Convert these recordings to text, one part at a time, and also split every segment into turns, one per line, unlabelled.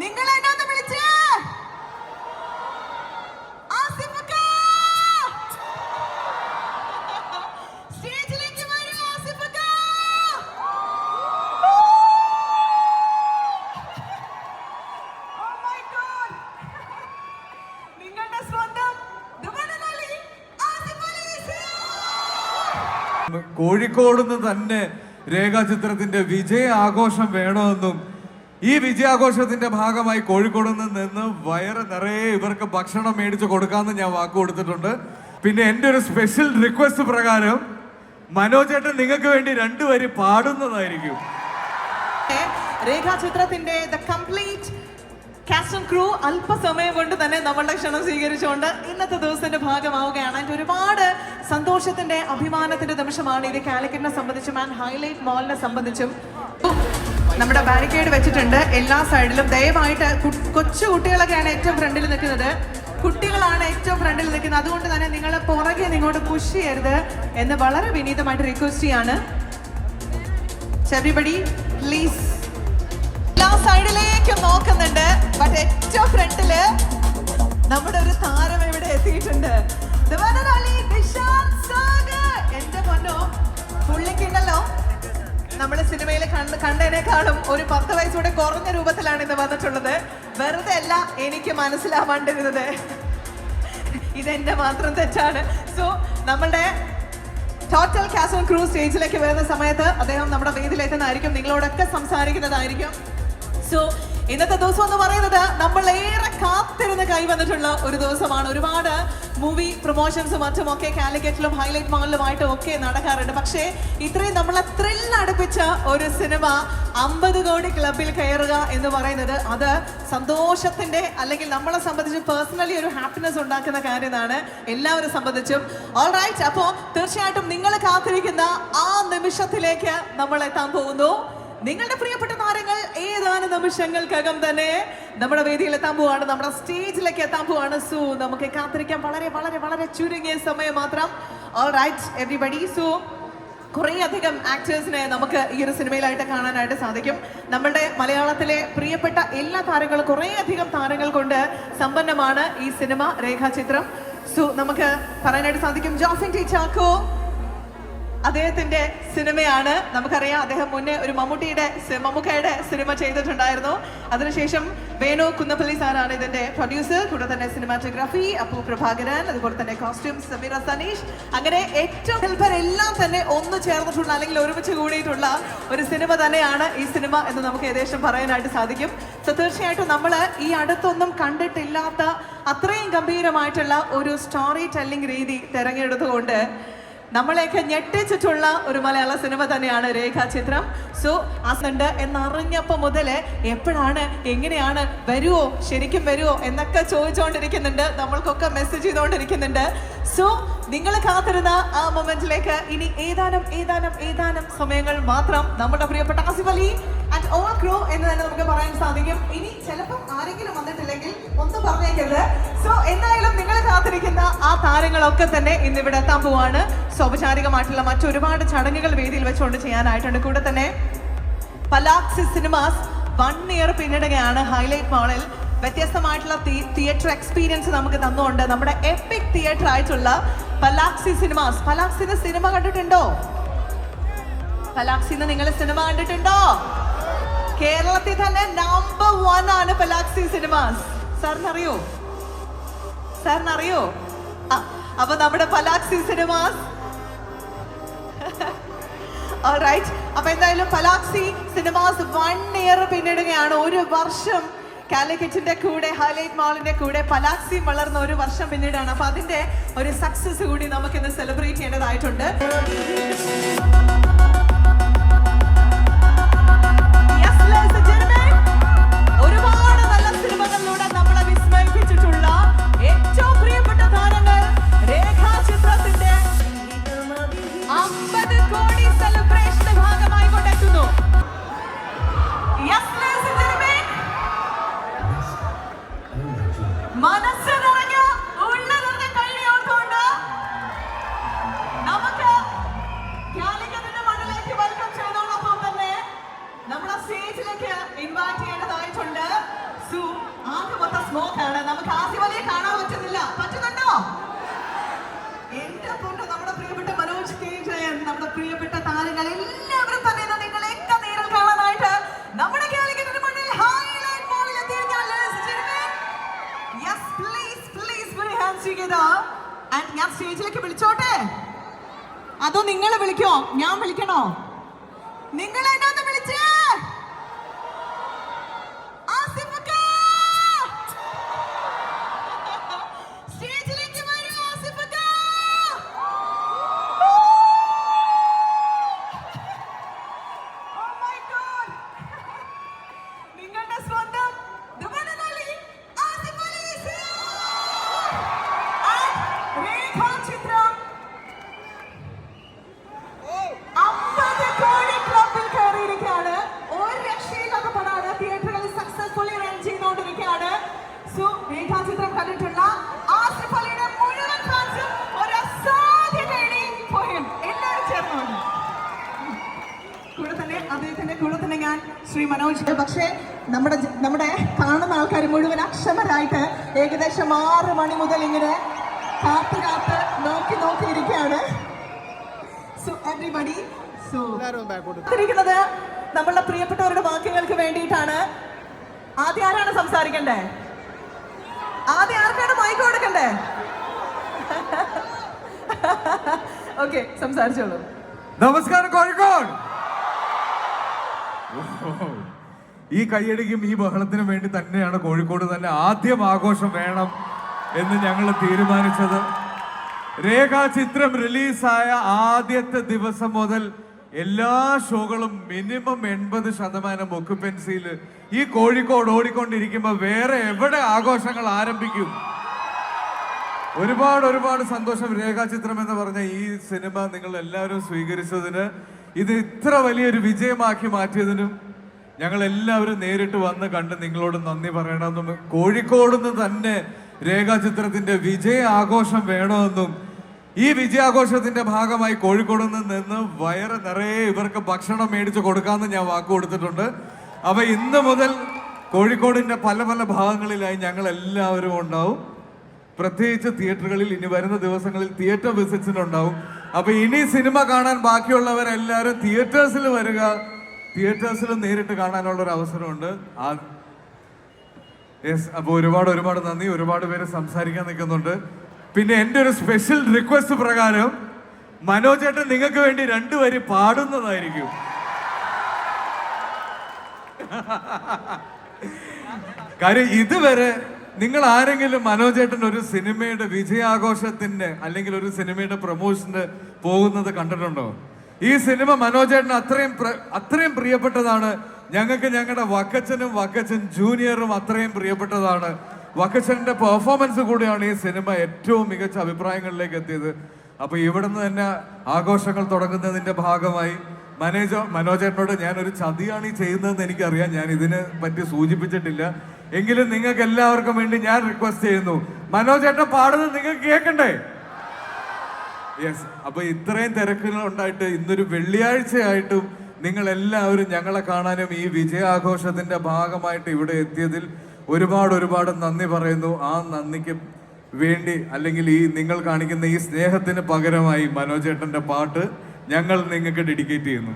നിങ്ങൾ ആസിഫക്ക! Oh! നിങ്ങളുടെ സ്വന്തം
കോഴിക്കോട് നിന്ന് തന്നെ രേഖാചിത്രത്തിന്റെ വിജയ ആഘോഷം വേണമെന്നും ഈ വിജയാഘോഷത്തിന്റെ ഭാഗമായി കോഴിക്കോട് നിന്ന് വയറ് നിറയെ ഇവർക്ക് ഭക്ഷണം മേടിച്ച് കൊടുക്കാമെന്ന് ഞാൻ വാക്ക് കൊടുത്തിട്ടുണ്ട്. പിന്നെ എന്റെ ഒരു സ്പെഷ്യൽ റിക്വസ്റ്റ് പ്രകാരം മനോജേട്ടൻ നിങ്ങൾക്ക് വേണ്ടി രണ്ടുപേര് പാടുന്നതായിരിക്കും.
രേഖാചിത്രത്തിന്റെ കംപ്ലീറ്റ് കാസ്റ്റ് ആൻഡ് ക്രൂ അല്പസമയം കൊണ്ട് തന്നെ നമ്മളുടെ ക്ഷണം സ്വീകരിച്ചുകൊണ്ട് ഇന്നത്തെ ദിവസത്തിന്റെ ഭാഗമാവുകയാണ്. അതിന്റെ ഒരുപാട് സന്തോഷത്തിന്റെ അഭിമാനത്തിന്റെ നിമിഷമാണ് ഇത്. കാലിക്കറ്റിനെ സംബന്ധിച്ചും ആൻഡ് ഹൈലൈറ്റ് മോളിനെ സംബന്ധിച്ചും. നമ്മുടെ ബാരിക്കേഡ് വെച്ചിട്ടുണ്ട്. എല്ലാ സൈഡിലും ദയവായിട്ട് കൊച്ചു കുട്ടികളൊക്കെയാണ് ഏറ്റവും ഫ്രണ്ടിൽ നിൽക്കുന്നത്. കുട്ടികളാണ് ഏറ്റവും ഫ്രണ്ടിൽ നിൽക്കുന്നത്. അതുകൊണ്ട് തന്നെ നിങ്ങൾ പുറകെ നിങ്ങോട്ട് പുഷ് ചെയ്യരുത് എന്ന് വളരെ വിനീതമായിട്ട് റിക്വസ്റ്റ് ചെയ്യാണ്. എവറിബഡി പ്ലീസ് എല്ലാ സൈഡിലേക്കും നോക്കുന്നുണ്ട്. ബട്ട് ഏറ്റവും ഫ്രണ്ടിൽ സിനിമയിൽ കണ്ട് കണ്ടതിനേക്കാളും ഒരു പത്ത് വയസ്സൂടെ കുറഞ്ഞ രൂപത്തിലാണ് ഇത് വന്നിട്ടുള്ളത്. വെറുതെ അല്ല എനിക്ക് മനസ്സിലാവാണ്ടിരുന്നത്. ഇതെന്റെ മാത്രം തെറ്റാണ്. സോ നമ്മളുടെ ടോട്ടൽ കാസോൺ ക്രൂ സ്റ്റേജിലേക്ക് വരുന്ന സമയത്ത് അദ്ദേഹം നമ്മുടെ വേദിയിലെത്തുന്നതായിരിക്കും. നിങ്ങളോടൊക്കെ സംസാരിക്കുന്നതായിരിക്കും. സോ ഇന്നത്തെ ദിവസം എന്ന് പറയുന്നത് നമ്മൾ ഏറെ കാത്തിരുന്ന് കൈവന്നിട്ടുള്ള ഒരു ദിവസമാണ്. ഒരുപാട് മൂവി പ്രൊമോഷൻസും മറ്റുമൊക്കെ കാലിക്കറ്റിലും ഹൈലൈറ്റ് മാളിലുമായിട്ടും ഒക്കെ നടക്കാറുണ്ട്. പക്ഷേ ഇത്രയും നമ്മളെ ത്രിൽ അടുപ്പിച്ച ഒരു സിനിമ അമ്പത് കോടി ക്ലബിൽ കയറുക എന്ന് പറയുന്നത് അത് സന്തോഷത്തിന്റെ അല്ലെങ്കിൽ നമ്മളെ സംബന്ധിച്ച് പേഴ്സണലി ഒരു ഹാപ്പിനെസ് ഉണ്ടാക്കുന്ന കാര്യമാണ്. എല്ലാവരും സംബന്ധിച്ചും. ഓൾ റൈറ്റ് അപ്പോൾ തീർച്ചയായിട്ടും നിങ്ങൾ കാത്തിരിക്കുന്ന ആ നിമിഷത്തിലേക്ക് നമ്മൾ എത്താൻ പോകുന്നു. നിങ്ങളുടെ പ്രിയപ്പെട്ട താരങ്ങൾ ഏതാനും നിമിഷങ്ങൾക്കകം തന്നെ നമ്മുടെ വേദിയിൽ എത്താൻ പോവാണ്. നമ്മുടെ സ്റ്റേജിലേക്ക് എത്താൻ പോവാണ് സോ. നമുക്ക് കാത്തിരിക്കാൻ വളരെ വളരെ വളരെ ചുരുങ്ങിയ സമയം മാത്രം. ഓൾ റൈറ്റ് എവറിബഡി സോ കുറേ അധികം ആക്ടേഴ്സിനെ നമുക്ക് ഈ ഒരു സിനിമയിലായിട്ട് കാണാനായിട്ട് സാധിക്കും. നമ്മുടെ മലയാളത്തിലെ പ്രിയപ്പെട്ട എല്ലാ താരങ്ങളും കുറേ അധികം താരങ്ങൾ കൊണ്ട് സമ്പന്നമാണ് ഈ സിനിമ രേഖാചിത്രം. സോ നമുക്ക് പറയാനായിട്ട് സാധിക്കും. ജോസിൻ ടി ചാക്കോ അദ്ദേഹത്തിന്റെ സിനിമയാണ്. നമുക്കറിയാം അദ്ദേഹം മുന്നേ ഒരു മമ്മൂട്ടിയുടെ മമ്മൂക്കയുടെ സിനിമ ചെയ്തിട്ടുണ്ടായിരുന്നു. അതിനുശേഷം വേണു കുന്നപ്പള്ളി സാറാണ് ഇതിന്റെ പ്രൊഡ്യൂസർ കൂടെ തന്നെ സിനിമാറ്റോഗ്രാഫി അപ്പു പ്രഭാകരൻ അതുപോലെ തന്നെ കോസ്റ്റ്യൂംസ് സമീറ സനീഷ്. അങ്ങനെ ഏറ്റവും ഹെൽപ്പർ എല്ലാം തന്നെ ഒന്ന് ചേർന്നിട്ടുള്ള അല്ലെങ്കിൽ ഒരുമിച്ച് കൂടിയിട്ടുള്ള ഒരു സിനിമ തന്നെയാണ് ഈ സിനിമ എന്ന് നമുക്ക് ഏകദേശം പറയാനായിട്ട് സാധിക്കും. സോ തീർച്ചയായിട്ടും നമ്മൾ ഈ അടുത്തൊന്നും കണ്ടിട്ടില്ലാത്ത അത്രയും ഗംഭീരമായിട്ടുള്ള ഒരു സ്റ്റോറി ടെല്ലിംഗ് രീതി തിരഞ്ഞെടുത്തുകൊണ്ട് നമ്മളെയൊക്കെ ഞെട്ടിച്ചിട്ടുള്ള ഒരു മലയാള സിനിമ തന്നെയാണ് രേഖാചിത്രം. സോ ഉണ്ട് എന്നറിഞ്ഞപ്പോൾ മുതൽ എപ്പോഴാണ് എങ്ങനെയാണ് വരുമോ ശരിക്കും വരുമോ എന്നൊക്കെ ചോദിച്ചുകൊണ്ടിരിക്കുന്നുണ്ട് നമ്മൾക്കൊക്കെ മെസ്സേജ് ചെയ്തുകൊണ്ടിരിക്കുന്നുണ്ട് സോ നിങ്ങൾ കാത്തിരുന്ന ആ മൊമെന്റിലേക്ക് ഇനി ഏതാനും ഏതാനും ഏതാനും സമയങ്ങൾ മാത്രം നമ്മുടെ പ്രിയപ്പെട്ട Asif Ali and all crew എന്ന് തന്നെ നമുക്ക് പറയാൻ സാധിക്കും. ഇനി ചിലപ്പം ആരെങ്കിലും വന്നിട്ടില്ലെങ്കിൽ ഒന്നും പറഞ്ഞേക്കരുത്. സോ എന്തായാലും നിങ്ങൾ കാത്തിരിക്കുന്ന ആ താരങ്ങളൊക്കെ തന്നെ ഇന്നിവിടെ എത്താൻ പോവാണ്. സ്വപചാരികമായിട്ടുള്ള മറ്റൊരുപാട് ചടങ്ങുകൾ വേദിയിൽ വെച്ചുകൊണ്ട് ചെയ്യാനായിട്ടുണ്ട്. കൂടെ തന്നെ പലാക്സി സിനിമാസ് വൺ ഇയർ പിന്നിടുകയാണ് ഹൈലൈറ്റ് മാളിൽ വ്യത്യസ്തമായിട്ടുള്ള തിയേറ്റർ എക്സ്പീരിയൻസ് നമുക്ക് തന്നുകൊണ്ട് നമ്മുടെ എപ്പിക് തിയേറ്റർ ആയിട്ടുള്ള പലാക്സി സിനിമാസ് പലാക്സിന്റെ സിനിമ കണ്ടിട്ടുണ്ടോ? പലാക്സിന്ന് നിങ്ങൾ സിനിമ കണ്ടിട്ടുണ്ടോ? കേരളത്തിൽ തന്നെ നമ്പർ വൺ ആണ് പലാക്സി സിനിമാസ് സാറിന് അറിയോ സാറിന് അറിയോ ആ, അപ്പൊ നമ്മുടെ പലാക്സി സിനിമാസ് അപ്പൊ എന്തായാലും പലാക്സി സിനിമാസ് വൺ ഇയർ പിന്നിടുകയാണ്. ഒരു വർഷം കാലിക്കറ്റിന്റെ കൂടെ ഹൈലൈറ്റ് മാളിന്റെ കൂടെ പലാക്സി വളർന്ന ഒരു വർഷം പിന്നീടാണ്. അപ്പൊ അതിന്റെ ഒരു സക്സസ് കൂടി നമുക്കിന്ന് സെലിബ്രേറ്റ് ചെയ്യേണ്ടതായിട്ടുണ്ട്. സ്റ്റേജിലേക്ക് വിളിച്ചോട്ടെ? അതോ നിങ്ങൾ വിളിക്കോ? ഞാൻ വിളിക്കണോ? നിങ്ങൾ ശ്രീ മനോജ്. പക്ഷേ നമ്മുടെ നമ്മുടെ കാണുന്ന ആൾക്കാർ മുഴുവൻ അക്ഷമരായിട്ട് ഏകദേശം ആറ് മണി മുതൽ ഇങ്ങനെ കാത്ത് കാത്ത് നോക്കി നോക്കി ഇരിക്കുകയാണ് സോ എവറിബഡി സോ ഇരിക്കുന്നത് നമ്മളുടെ പ്രിയപ്പെട്ടവരുടെ വാക്യങ്ങൾക്ക് വേണ്ടിയിട്ടാണ്. ആദ്യം ആരാണ് സംസാരിക്കണ്ടേ? ആദ്യം ആർക്കാണ് മൈക്ക് കൊടുക്കണ്ടേ? ഓക്കെ സംസാരിച്ചോളൂ.
നമസ്കാരം കോഴിക്കോട്. ഈ കയ്യടിക്കും ഈ ബഹളത്തിനും വേണ്ടി തന്നെയാണ് കോഴിക്കോട് തന്നെ ആദ്യം ആഘോഷം വേണം എന്ന് ഞങ്ങൾ തീരുമാനിച്ചത്. രേഖാചിത്രം റിലീസായ ആദ്യത്തെ ദിവസം മുതൽ എല്ലാ ഷോകളും മിനിമം എൺപത് ശതമാനം ഒക്യുപ്പൻസിയിൽ ഈ കോഴിക്കോട് ഓടിക്കൊണ്ടിരിക്കുമ്പോൾ വേറെ എവിടെ ആഘോഷങ്ങൾ ആരംഭിക്കും? ഒരുപാട് ഒരുപാട് സന്തോഷം രേഖാചിത്രം എന്ന് പറഞ്ഞ ഈ സിനിമ നിങ്ങൾ എല്ലാവരും സ്വീകരിച്ചതിന്. ഇത് ഇത്ര വലിയൊരു വിജയമാക്കി മാറ്റിയതിനും ഞങ്ങൾ എല്ലാവരും നേരിട്ട് വന്ന് കണ്ട് നിങ്ങളോട് നന്ദി പറയണമെന്നും കോഴിക്കോട് തന്നെ രേഖാചിത്രത്തിന്റെ വിജയ ആഘോഷം വേണമെന്നും ഈ വിജയാഘോഷത്തിന്റെ ഭാഗമായി കോഴിക്കോട് നിന്ന് നിന്ന് വയറ് നിറയെ ഇവർക്ക് ഭക്ഷണം മേടിച്ച് കൊടുക്കാമെന്ന് ഞാൻ വാക്ക് കൊടുത്തിട്ടുണ്ട്. അപ്പൊ ഇന്ന് മുതൽ കോഴിക്കോടിന്റെ പല പല ഭാഗങ്ങളിലായി ഞങ്ങൾ എല്ലാവരും ഉണ്ടാവും. പ്രത്യേകിച്ച് തിയേറ്ററുകളിൽ ഇനി വരുന്ന ദിവസങ്ങളിൽ തിയേറ്റർ വിസിറ്റ്സിനുണ്ടാവും. അപ്പൊ ഇനി സിനിമ കാണാൻ ബാക്കിയുള്ളവരെല്ലാവരും തിയേറ്റേഴ്സിൽ വരിക. തിയേറ്റേഴ്സിൽ നേരിട്ട് കാണാനുള്ള ഒരു അവസരമുണ്ട്. ആ യെസ് ഒരുപാട് ഒരുപാട് നന്ദി. ഒരുപാട് പേര് സംസാരിക്കാൻ നിൽക്കുന്നുണ്ട്. പിന്നെ എന്റെ ഒരു സ്പെഷ്യൽ റിക്വസ്റ്റ് പ്രകാരം മനോജേട്ടൻ നിങ്ങൾക്ക് വേണ്ടി രണ്ടു വരി പാടുന്നതായിരിക്കും. കാര്യം ഇതുവരെ നിങ്ങൾ ആരെങ്കിലും മനോജേട്ടൻ ഒരു സിനിമയുടെ വിജയാഘോഷത്തിന്റെ അല്ലെങ്കിൽ ഒരു സിനിമയുടെ പ്രൊമോഷന് പോകുന്നത് കണ്ടിട്ടുണ്ടോ? ഈ സിനിമ മനോജേട്ടൻ അത്രയും അത്രയും പ്രിയപ്പെട്ടതാണ്. ഞങ്ങൾക്ക് ഞങ്ങളുടെ വക്കച്ചനും വക്കച്ചൻ ജൂനിയറും അത്രയും പ്രിയപ്പെട്ടതാണ്. വക്കച്ചന്റെ പെർഫോമൻസ് കൂടിയാണ് ഈ സിനിമ ഏറ്റവും മികച്ച അഭിപ്രായങ്ങളിലേക്ക് എത്തിയത്. അപ്പൊ ഇവിടുന്ന് തന്നെ ആഘോഷങ്ങൾ തുടങ്ങുന്നതിന്റെ ഭാഗമായി മനേജോ മനോജേട്ടനോട് ഞാനൊരു ചതിയാണ് ഈ ചെയ്യുന്നതെന്ന് എനിക്കറിയാം. ഞാൻ ഇതിനെ പറ്റി സൂചിപ്പിച്ചിട്ടില്ല. എങ്കിലും നിങ്ങൾക്ക് എല്ലാവർക്കും വേണ്ടി ഞാൻ റിക്വസ്റ്റ് ചെയ്യുന്നു. മനോജ് ചേട്ടൻ പാടുന്നത് നിങ്ങൾക്ക് കേൾക്കണ്ടേ? യെസ് അപ്പൊ ഇത്രയും തിരക്കുകൾ ഉണ്ടായിട്ട് ഇന്നൊരു വെള്ളിയാഴ്ചയായിട്ടും നിങ്ങൾ എല്ലാവരും ഞങ്ങളെ കാണാനും ഈ വിജയാഘോഷത്തിന്റെ ഭാഗമായിട്ട് ഇവിടെ എത്തിയതിൽ ഒരുപാട് ഒരുപാട് നന്ദി പറയുന്നു. ആ നന്ദിക്ക് വേണ്ടി അല്ലെങ്കിൽ ഈ നിങ്ങൾ കാണിക്കുന്ന ഈ സ്നേഹത്തിന് പകരമായി മനോജേട്ടന്റെ പാട്ട് ഞങ്ങൾ നിങ്ങൾക്ക് ഡെഡിക്കേറ്റ് ചെയ്യുന്നു.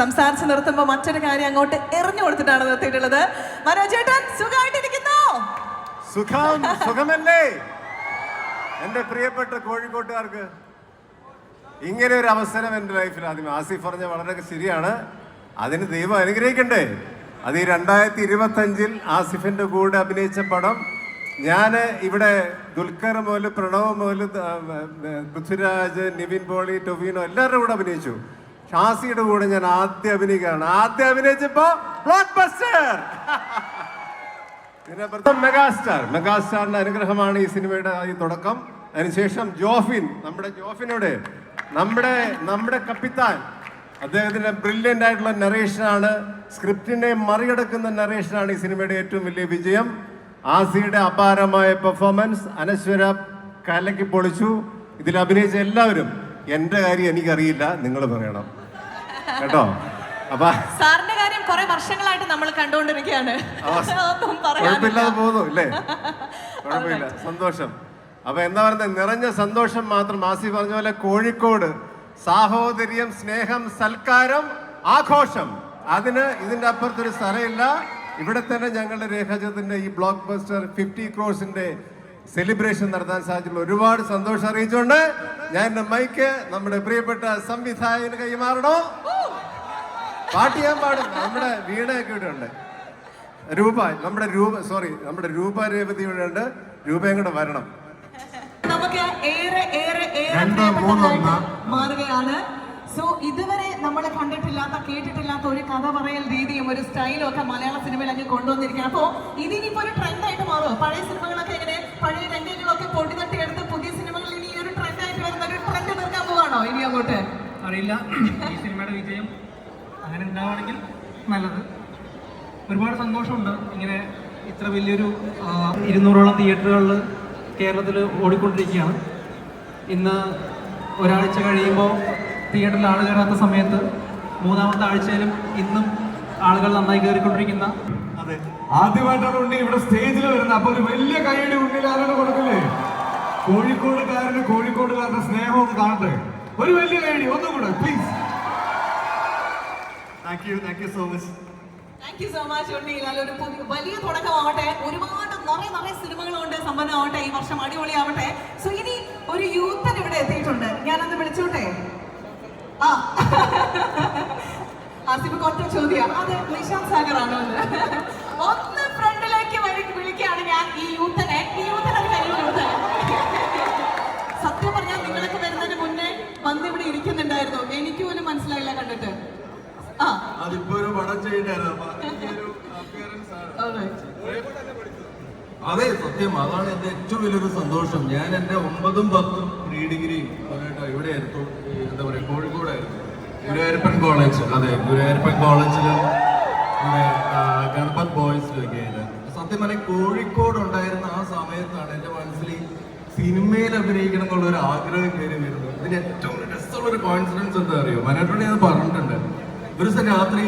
സംസാരിച്ച് നിർത്തുമ്പോൾ മറ്റൊരു കാര്യം അങ്ങോട്ട് എറിഞ്ഞു കൊടുത്തിട്ടാണ് നിർത്തിയിട്ടുള്ളത്. മനോജേട്ടൻ സുഖമായിട്ടിരിക്കുന്നു?
സുഖം സുഖമല്ലേ? എന്റെ പ്രിയപ്പെട്ട കോഴിക്കോട്ടുകാർക്ക് ഇങ്ങനെ ഒരു അവസരം എന്റെ ലൈഫിൽ ആദ്യം ആസിഫ് പറഞ്ഞ വളരെ ശരിയാണ്. അതിന് ദൈവം അനുഗ്രഹിക്കണ്ടേ? അത് ഈ രണ്ടായിരത്തി ഇരുപത്തഞ്ചിൽ ആസിഫിന്റെ കൂടെ അഭിനയിച്ച പടം. ഞാൻ ഇവിടെ ദുൽഖർ മുതൽ പ്രണവ് മുതൽ പൃഥ്വിരാജ് നിവിൻ പോളി ടൊവിനോ എല്ലാവരുടെ കൂടെ അഭിനയിച്ചു. ഷാസിയുടെ കൂടെ ഞാൻ ആദ്യം അഭിനയിക്കുകയാണ്. ആദ്യം അഭിനയിച്ചപ്പോ ബ്ലോക്ക് ബസ്റ്റർ ഇതിനപ്പുറത്ത് മെഗാസ്റ്റാർ മെഗാസ്റ്റാറിന്റെ അനുഗ്രഹമാണ് ഈ സിനിമയുടെ ഈ തുടക്കം. അതിനുശേഷം ജോഫിൻ നമ്മുടെ ജോഫിനോട് നമ്മുടെ നമ്മുടെ കപ്പിത്താൻ. അദ്ദേഹത്തിന്റെ ബ്രില്യന്റ് ആയിട്ടുള്ള നറേഷനാണ് സ്ക്രിപ്റ്റിനെ മറികടക്കുന്ന നറേഷനാണ് ഈ സിനിമയുടെ ഏറ്റവും വലിയ വിജയം. ആസിയുടെ അപാരമായ പെർഫോമൻസ് അനശ്വര കലക്കി പൊളിച്ചു. ഇതിൽ അഭിനയിച്ച എല്ലാവരും എന്റെ കാര്യം എനിക്കറിയില്ല നിങ്ങൾ പറയണം. കേട്ടോ? അപ്പൊ
സാറിന്റെ കാര്യം കുറെ വർഷങ്ങളായിട്ട് നമ്മൾ കണ്ടുകൊണ്ടിരിക്കുകയാണ്.
കുഴപ്പമില്ലാതെ പോകുന്നു ഇല്ലേ? കുഴപ്പമില്ല സന്തോഷം. അപ്പൊ എന്താ പറയുന്നത് നിറഞ്ഞ സന്തോഷം മാത്രം ആസി പറഞ്ഞ പോലെ കോഴിക്കോട്. സാഹോദര്യം സ്നേഹം സൽക്കാരം ആഘോഷം. അതിന് ഇതിന്റെ അപ്പുറത്തൊരു സ്ഥലമില്ല. ഇവിടെ തന്നെ ഞങ്ങളുടെ രേഖാചിത്രത്തിന്റെ ഈ ബ്ലോക്ക് ബസ്റ്റർ ഫിഫ്റ്റി ക്രോസിന്റെ സെലിബ്രേഷൻ നടത്താൻ സാധിച്ചുള്ള ഒരുപാട് സന്തോഷം അറിയിച്ചുകൊണ്ട് ഞാൻ എന്റെ മൈക്ക് നമ്മുടെ പ്രിയപ്പെട്ട സംവിധായകന് കൈമാറണോ പാട്ട് ചെയ്യാൻ പാടും നമ്മുടെ വീണയൊക്കെ ഇവിടെ ഉണ്ട്. രൂപ നമ്മുടെ രൂപ സോറി നമ്മുടെ രൂപ രേവതി ഇവിടെ ഉണ്ട് രൂപയും കൂടെ വരണം.
നമുക്ക് ഏറെ ഏറെ ഏറെ മാറുകയാണ്. സോ ഇതുവരെ നമ്മൾ കണ്ടിട്ടില്ലാത്ത കേട്ടിട്ടില്ലാത്ത ഒരു കഥ പറയൽ രീതിയും ഒരു സ്റ്റൈലും ഒക്കെ മലയാള സിനിമയിൽ അങ്ങ് കൊണ്ടുവന്നിരിക്കുകയാണ്. അപ്പോ ഇതിനിപ്പോ ഒരു ട്രെൻഡായിട്ട് മാറുമോ പഴയ സിനിമകളൊക്കെ ഇങ്ങനെ പഴയ രംഗങ്ങളൊക്കെ പൊടി തട്ടിയെടുത്ത് പുതിയ സിനിമകളിൽ ഇനി ഒരു ട്രെൻഡായിട്ട് വരുന്ന ഒരു ട്രെൻഡ് തീർക്കാൻ പോവാണോ ഇനി അങ്ങോട്ട്?
അറിയില്ല. ഈ സിനിമയുടെ വിജയം അങ്ങനെ ഉണ്ടാവുകയാണെങ്കിൽ നല്ലത്. ഒരുപാട് സന്തോഷമുണ്ട് ഇങ്ങനെ ഇത്ര വലിയൊരു ഇരുന്നൂറോളം തിയേറ്ററുകളിൽ കേരളത്തിൽ ഓടിക്കൊണ്ടിരിക്കുകയാണ്. ഇന്ന് ഒരാഴ്ച കഴിയുമ്പോൾ തിയേറ്ററിൽ ആൾ കയറാത്ത സമയത്ത് മൂന്നാമത്തെ ആഴ്ചയിലും ഇന്നും ആളുകൾ നന്നായി കയറിക്കൊണ്ടിരിക്കുന്ന
അതെ.
ആദ്യമായിട്ടാണ് ഉണ്ണി ഇവിടെ സ്റ്റേജിൽ വരുന്നത്. അപ്പൊ ഒരു വലിയ കൈയുടെ ഉണ്ണിൽ ആരാണ് കൊടുക്കില്ലേ കോഴിക്കോടുകാരന് കോഴിക്കോടുകാരുടെ സ്നേഹം ഒന്ന് കാണട്ടെ. ഒരു വലിയ കൈയടി ഒന്നും കൂടെ please
thank you thank you so much
thank you so much Unni. ഒരു വലിയ തുടക്കമാവട്ടെ. ഒരുപാട് നിറയെ നിറയെ സിനിമകൾ കൊണ്ട് സമ്പന്നമാവട്ടെ. ഈ വർഷം അടിപൊളിയാവട്ടെ. സോ ഇനി ഒരു യൂത്തൻ ഇവിടെ എത്തിയിട്ടുണ്ട്. ഞാനന്ന് വിളിച്ചോട്ടെ? ആ. ആസിഫ് ഒറ്റ ചോദ്യം. അത് നിശാന്ത് സാഗർ ആണോ എന്ന്. ഒന്ന് ഫ്രണ്ടിലേക്ക് വഴി- വിളിക്കുകയാണ് ഞാൻ ഈ യൂത്തനെ. ഈ യൂത്തനെ സത്യം പറഞ്ഞാൽ നിങ്ങളൊക്കെ വരുന്നതിന് മുന്നേ വന്ന് ഇവിടെ ഇരിക്കുന്നുണ്ടായിരുന്നു. എനിക്ക് പോലും മനസ്സിലായില്ല കണ്ടിട്ട്. ആ.
അതിപ്പോ ഒരു പടം ചെയ്യണ്ടായിരുന്നു. അതെ. സത്യം. അതാണ് എന്റെ ഏറ്റവും വലിയൊരു സന്തോഷം. ഞാൻ എന്റെ ഒമ്പതും പത്തും പ്രീ ഡിഗ്രിയും ഇവിടെ എന്താ പറയുക കോഴിക്കോടായിരുന്നു. ഗുരുവായൂരപ്പൻ കോളേജ് അതെ ഗുരുവായൂരപ്പൻ കോളേജിൽ ഗണപത് ബോയ്സിലൊക്കെ ആയിട്ട് സത്യം പറഞ്ഞാൽ കോഴിക്കോട് ഉണ്ടായിരുന്ന ആ സമയത്താണ് എന്റെ മനസ്സിൽ സിനിമയിൽ അഭിനയിക്കണം എന്നുള്ള ഒരു ആഗ്രഹം കയറി വരുന്നത്. ഇതിന് ഏറ്റവും രസമുള്ള ഒരു കോൺഫിഡൻസ് എന്താ അറിയോ? മനോരോട് ഞാൻ പറഞ്ഞിട്ടുണ്ട്. ഒരു ദിവസം രാത്രി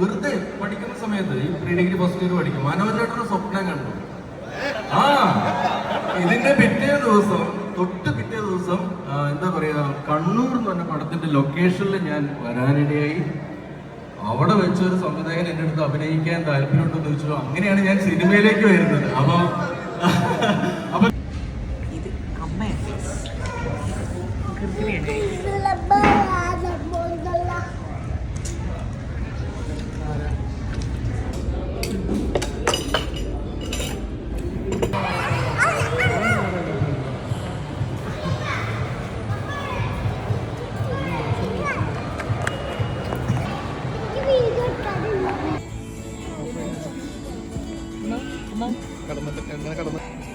വെറുതെ പഠിക്കുന്ന സമയത്ത് ഈ പ്രീ ഡിഗ്രി ഫസ്റ്റ് ഇയർ പഠിക്കും. മനോജേട്ടൊരു സ്വപ്നം കണ്ടു. ആ ഇതിന്റെ പിറ്റേ ദിവസം കണ്ണൂർ എന്ന് പറഞ്ഞ പടത്തിന്റെ ലൊക്കേഷനിൽ ഞാൻ വരാനിടയായി. അവിടെ വെച്ചൊരു സംവിധായകൻ എന്റെ അടുത്ത് അഭിനയിക്കാൻ താല്പര്യമുണ്ടെന്ന് ചോദിച്ചു അങ്ങനെയാണ് ഞാൻ സിനിമയിലേക്ക് വരുന്നത്. അപ്പൊ കടന്നു? കടന്നു. അങ്ങനെ കടന്നു?